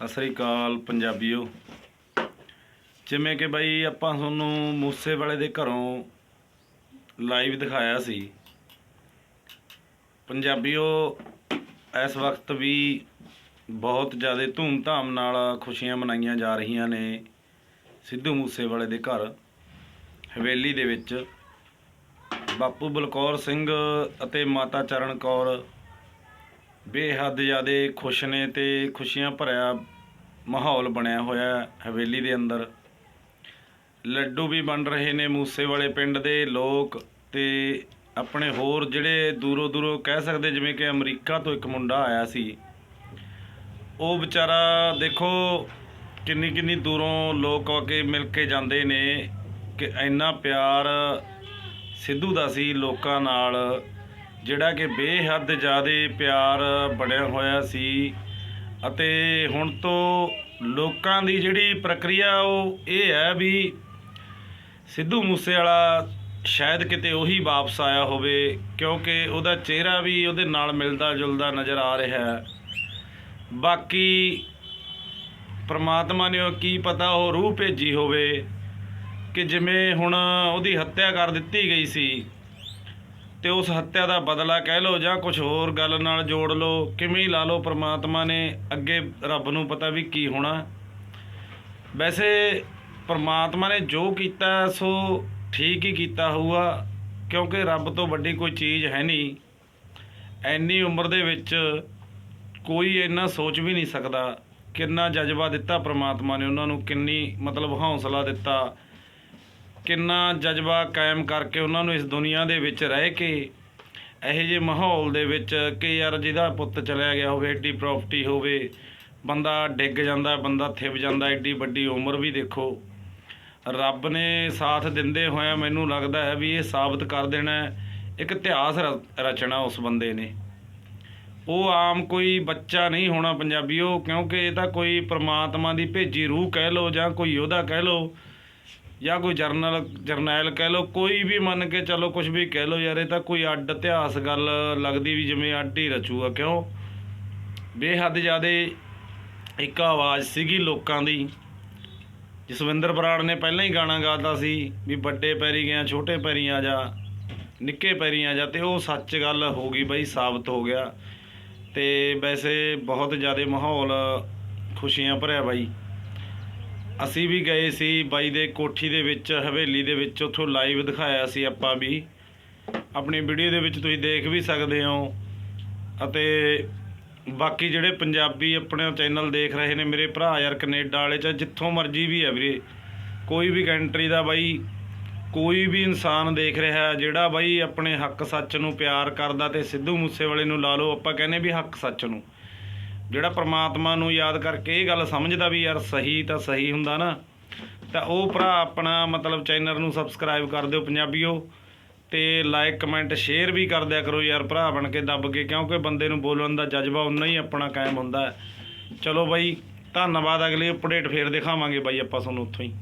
ਸਤਿ ਸ੍ਰੀ ਅਕਾਲ ਪੰਜਾਬੀਓ। ਜਿਵੇਂ ਕਿ ਬਾਈ ਆਪਾਂ ਤੁਹਾਨੂੰ ਮੂਸੇ ਵਾਲੇ ਦੇ ਘਰੋਂ ਲਾਈਵ ਦਿਖਾਇਆ ਸੀ। ਪੰਜਾਬੀਓ, ਇਸ ਵਕਤ ਵੀ ਬਹੁਤ ਜ਼ਿਆਦਾ ਧੂਮ-ਧਾਮ ਨਾਲ ਖੁਸ਼ੀਆਂ ਮਨਾਈਆਂ ਜਾ ਰਹੀਆਂ ਨੇ ਸਿੱਧੂ ਮੂਸੇਵਾਲੇ ਦੇ ਘਰ, ਹਵੇਲੀ ਦੇ ਵਿੱਚ। ਬਾਪੂ ਬਲਕੌਰ ਸਿੰਘ ਅਤੇ ਮਾਤਾ ਚਰਨ ਕੌਰ ਬੇਹੱਦ ਜ਼ਿਆਦਾ ਖੁਸ਼ ਨੇ ਤੇ ਖੁਸ਼ੀਆਂ ਭਰਿਆ ਮਾਹੌਲ ਬਣਿਆ ਹੋਇਆ ਹਵੇਲੀ ਦੇ ਅੰਦਰ। ਲੱਡੂ ਵੀ ਬਣ ਰਹੇ ਨੇ ਮੂਸੇ ਵਾਲੇ ਪਿੰਡ ਦੇ ਲੋਕ ਤੇ ਆਪਣੇ ਹੋਰ ਜਿਹੜੇ ਦੂਰੋਂ ਦੂਰੋਂ ਕਹਿ ਸਕਦੇ ਜਿਵੇਂ ਕਿ ਅਮਰੀਕਾ ਤੋਂ ਇੱਕ ਮੁੰਡਾ ਆਇਆ ਸੀ। ਉਹ ਵਿਚਾਰਾ ਦੇਖੋ ਕਿੰਨੀ ਕਿੰਨੀ ਦੂਰੋਂ ਲੋਕ ਆ ਕੇ ਮਿਲ ਕੇ ਜਾਂਦੇ ਨੇ ਕਿ ਇੰਨਾ ਪਿਆਰ ਸਿੱਧੂ ਦਾ ਸੀ ਲੋਕਾਂ ਨਾਲ। ਜਿਹੜਾ ਕਿ ਬੇਹੱਦ ਜ਼ਿਆਦਾ ਪਿਆਰ ਬਣਿਆ ਹੋਇਆ ਸੀ ਅਤੇ ਹੁਣ ਤੋਂ ਲੋਕਾਂ ਦੀ ਜਿਹੜੀ ਪ੍ਰਕਿਰਿਆ ਉਹ ਇਹ ਹੈ ਵੀ ਸਿੱਧੂ ਮੂਸੇਵਾਲਾ ਸ਼ਾਇਦ ਕਿਤੇ ਉਹੀ ਵਾਪਸ ਆਇਆ ਹੋਵੇ, ਕਿਉਂਕਿ ਉਹਦਾ ਚਿਹਰਾ ਵੀ ਉਹਦੇ ਨਾਲ ਮਿਲਦਾ ਜੁਲਦਾ ਨਜ਼ਰ ਆ ਰਿਹਾ ਹੈ। ਬਾਕੀ ਪ੍ਰਮਾਤਮਾ ਨੇ ਉਹ ਕੀ ਪਤਾ ਉਹ ਰੂਹ ਭੇਜੀ ਹੋਵੇ ਕਿ ਜਿਵੇਂ ਹੁਣ ਉਹਦੀ ਹੱਤਿਆ ਕਰ ਦਿੱਤੀ ਗਈ ਸੀ। ਤੇ ਉਸ ਹੱਤਿਆ ਦਾ ਬਦਲਾ ਕਹਿ ਲਓ ਜਾਂ ਕੁਝ ਹੋਰ ਗੱਲ ਨਾਲ ਜੋੜ ਲਓ, ਕਿਵੇਂ ਲਾ ਲਓ ਪ੍ਰਮਾਤਮਾ ਨੇ ਅੱਗੇ ਰੱਬ ਨੂੰ ਪਤਾ ਵੀ ਕੀ ਹੋਣਾ। ਵੈਸੇ ਪ੍ਰਮਾਤਮਾ ਨੇ ਜੋ ਕੀਤਾ, ਸੋ ਠੀਕ ਹੀ ਕੀਤਾ ਹੋਊਗਾ, ਕਿਉਂਕਿ ਰੱਬ ਤੋਂ ਵੱਡੀ ਕੋਈ ਚੀਜ਼ ਹੈ ਨਹੀਂ। ਐਨੀ ਉਮਰ ਦੇ ਵਿੱਚ ਕੋਈ ਇੰਨਾ ਸੋਚ ਵੀ ਨਹੀਂ ਸਕਦਾ, ਕਿੰਨਾ ਜਜ਼ਬਾ ਦਿੱਤਾ ਪ੍ਰਮਾਤਮਾ ਨੇ ਉਹਨਾਂ ਨੂੰ, ਕਿੰਨੀ ਮਤਲਬ ਹੌਸਲਾ ਦਿੱਤਾ। ਕਿੰਨਾ ਜਜ਼ਬਾ ਕਾਇਮ ਕਰਕੇ ਉਹਨਾਂ ਨੂੰ ਇਸ ਦੁਨੀਆ ਦੇ ਵਿੱਚ ਰਹਿ ਕੇ ਇਹੋ ਜਿਹੇ ਮਾਹੌਲ ਦੇ ਵਿੱਚ ਕਿ ਯਾਰ ਜਿਹਦਾ ਪੁੱਤ ਚਲਿਆ ਗਿਆ ਹੋਵੇ ਏਡੀ ਪ੍ਰਾਪਰਟੀ ਹੋਵੇ, ਬੰਦਾ ਡਿੱਗ ਜਾਂਦਾ, ਬੰਦਾ ਥਿਬ ਜਾਂਦਾ ਏਡੀ ਵੱਡੀ ਉਮਰ ਵੀ ਦੇਖੋ। ਰੱਬ ਨੇ ਸਾਥ ਦਿੰਦੇ ਹੋਇਆ ਮੈਨੂੰ ਲੱਗਦਾ ਹੈ ਵੀ ਇਹ ਸਾਬਤ ਕਰ ਦੇਣਾ ਇੱਕ ਇਤਿਹਾਸ ਰ- ਰਚਣਾ ਉਸ ਬੰਦੇ ਨੇ। ਉਹ ਆਮ ਕੋਈ ਬੱਚਾ ਨਹੀਂ ਹੋਣਾ ਪੰਜਾਬੀਓ, ਕਿਉਂਕਿ ਇਹ ਤਾਂ ਕੋਈ ਪ੍ਰਮਾਤਮਾ ਦੀ ਭੇਜੀ ਰੂਹ ਕਹਿ ਲਓ ਜਾਂ ਕੋਈ ਯੋਧਾ ਕਹਿ ਲਓ ਜਾਂ ਕੋਈ ਜਰਨਲ, ਜਰਨੈਲ ਕਹਿ ਲਓ, ਕੋਈ ਵੀ ਮੰਨ ਕੇ ਚੱਲੋ ਕੁਝ ਵੀ ਕਹਿ ਲਓ ਯਾਰ, ਇਹ ਤਾਂ ਕੋਈ ਅੱਡ ਇਤਿਹਾਸ ਗੱਲ ਲੱਗਦੀ ਵੀ ਜਿਵੇਂ ਅੱਡ ਹੀ ਰਚੂਗਾ, ਕਿਉਂ? ਬੇਹੱਦ ਜ਼ਿਆਦੇ ਇੱਕ ਆਵਾਜ਼ ਸੀਗੀ ਲੋਕਾਂ ਦੀ। ਜਸਵਿੰਦਰ ਬਰਾੜ ਨੇ ਪਹਿਲਾਂ ਹੀ ਗਾਣਾ ਗਾਤਾ ਸੀ ਵੀ ਵੱਡੇ ਪੈਰੀ ਗਿਆ, ਛੋਟੇ ਪੈਰੀ ਆ ਜਾ, ਨਿੱਕੇ ਪੈਰੀ ਆ ਜਾ, ਤੇ ਉਹ ਸੱਚ ਗੱਲ ਹੋ ਗਈ ਬਈ, ਸਾਬਤ ਹੋ ਗਿਆ। ਤੇ ਵੈਸੇ ਬਹੁਤ ਜ਼ਿਆਦਾ ਮਾਹੌਲ ਖੁਸ਼ੀਆਂ ਭਰਿਆ ਬਾਈ। ਅਸੀਂ ਵੀ ਗਏ ਸੀ ਬਾਈ ਦੇ ਕੋਠੀ ਦੇ ਵਿੱਚ, ਹਵੇਲੀ ਦੇ ਵਿੱਚ, ਉੱਥੋਂ ਲਾਈਵ ਦਿਖਾਇਆ ਸੀ ਆਪਾਂ ਵੀ। ਆਪਣੀ ਵੀਡੀਓ ਦੇ ਵਿੱਚ ਤੁਸੀਂ ਦੇਖ ਵੀ ਸਕਦੇ ਹੋ। ਅਤੇ ਬਾਕੀ ਜਿਹੜੇ ਪੰਜਾਬੀ ਆਪਣੇ ਚੈਨਲ ਦੇਖ ਰਹੇ ਨੇ ਮੇਰੇ ਭਰਾ ਯਾਰ ਕੈਨੇਡਾ ਵਾਲੇ ਚ ਜਿੱਥੋਂ ਮਰਜ਼ੀ ਵੀ ਹੈ ਵੀਰੇ, ਕੋਈ ਵੀ ਕੰਟਰੀ ਦਾ ਬਾਈ, ਕੋਈ ਵੀ ਇਨਸਾਨ ਦੇਖ ਰਿਹਾ, ਜਿਹੜਾ ਬਾਈ ਆਪਣੇ ਹੱਕ ਸੱਚ ਨੂੰ ਪਿਆਰ ਕਰਦਾ ਤੇ ਸਿੱਧੂ ਮੂਸੇਵਾਲੇ ਨੂੰ ਲਾ ਲਓ, ਆਪਾਂ ਕਹਿੰਦੇ ਵੀ ਹੱਕ ਸੱਚ ਨੂੰ। ਜਿਹੜਾ ਪ੍ਰਮਾਤਮਾ ਨੂੰ ਯਾਦ ਕਰਕੇ ਇਹ ਗੱਲ ਸਮਝਦਾ ਵੀ ਯਾਰ ਸਹੀ ਤਾਂ ਸਹੀ ਹੁੰਦਾ ਨਾ, ਤਾਂ ਉਹ ਭਰਾ ਆਪਣਾ ਮਤਲਬ ਚੈਨਲ ਨੂੰ ਸਬਸਕ੍ਰਾਈਬ ਕਰ ਦਿਓ ਪੰਜਾਬੀਓ, ਤੇ ਲਾਈਕ ਕਮੈਂਟ ਸ਼ੇਅਰ ਵੀ ਕਰ ਦਿਆ ਕਰੋ ਯਾਰ ਭਰਾ ਬਣ ਕੇ ਦੱਬ ਕੇ, ਕਿਉਂਕਿ ਬੰਦੇ ਨੂੰ ਬੋਲਣ ਦਾ ਜਜ਼ਬਾ ਉਨਾ ਹੀ ਆਪਣਾ ਕਾਇਮ ਹੁੰਦਾ ਚਲੋ ਬਾਈ, ਧੰਨਵਾਦ, ਅਗਲੀ ਅਪਡੇਟ ਫੇਰ ਦਿਖਾਵਾਂਗੇ ਬਾਈ ਆਪਾਂ ਤੁਹਾਨੂੰ ਉੱਥੋਂ ਹੀ।